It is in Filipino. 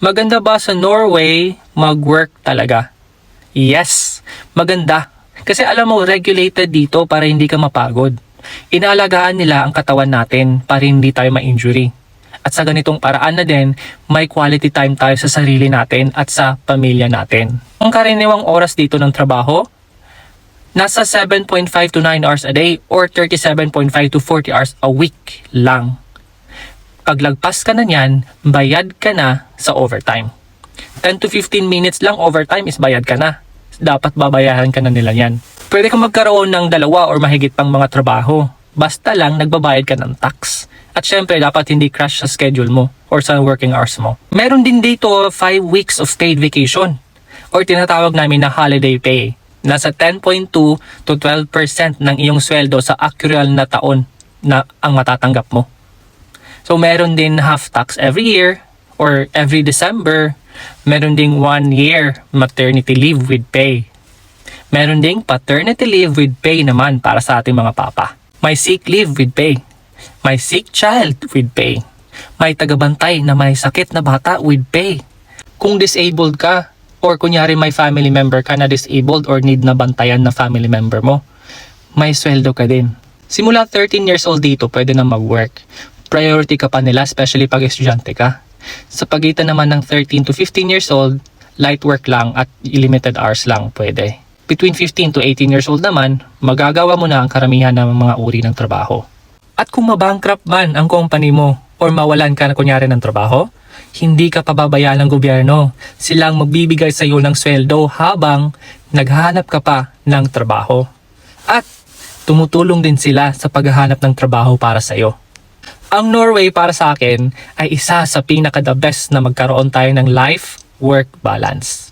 Maganda ba sa Norway mag-work talaga? Yes, maganda. Kasi alam mo, regulated dito para hindi ka mapagod. Inaalagaan nila ang katawan natin para hindi tayo ma-injury. At sa ganitong paraan na din, may quality time tayo sa sarili natin at sa pamilya natin. Ang karaniwang oras dito ng trabaho, nasa 7.5 to 9 hours a day or 37.5 to 40 hours a week lang. Paglagpas ka na niyan, bayad ka na sa overtime. 10 to 15 minutes lang overtime is bayad ka na. Dapat babayaran ka na nila yan. Pwede kang magkaroon ng dalawa or mahigit pang mga trabaho. Basta lang nagbabayad ka ng tax. At syempre, dapat hindi crash sa schedule mo or sa working hours mo. Meron din dito 5 weeks of paid vacation or tinatawag namin na holiday pay. Nasa 10.2 to 12% ng iyong sweldo sa actual na taon na ang matatanggap mo. So meron din half tax every year or every December. Meron ding one year maternity leave with pay. Meron ding paternity leave with pay naman para sa ating mga papa. May sick leave with pay. May sick child with pay. May tagabantay na may sakit na bata with pay. Kung disabled ka or kunyari may family member ka na disabled or need na bantayan na family member mo, may sweldo ka din. Simula 13 years old dito, pwede na mag-work. Priority ka pa nila, especially pag estudyante ka. Sa pagitan naman ng 13 to 15 years old, light work lang at limited hours lang pwede. Between 15 to 18 years old naman, magagawa mo na ang karamihan ng mga uri ng trabaho. At kung mabankrupt man ang company mo or mawalan ka na kunyari ng trabaho, hindi ka pababayaan ng gobyerno. Silang magbibigay sa iyo ng sweldo habang naghahanap ka pa ng trabaho. At tumutulong din sila sa paghahanap ng trabaho para sa iyo. Ang Norway para sa akin ay isa sa pinaka the best na magkaroon tayo ng life-work balance.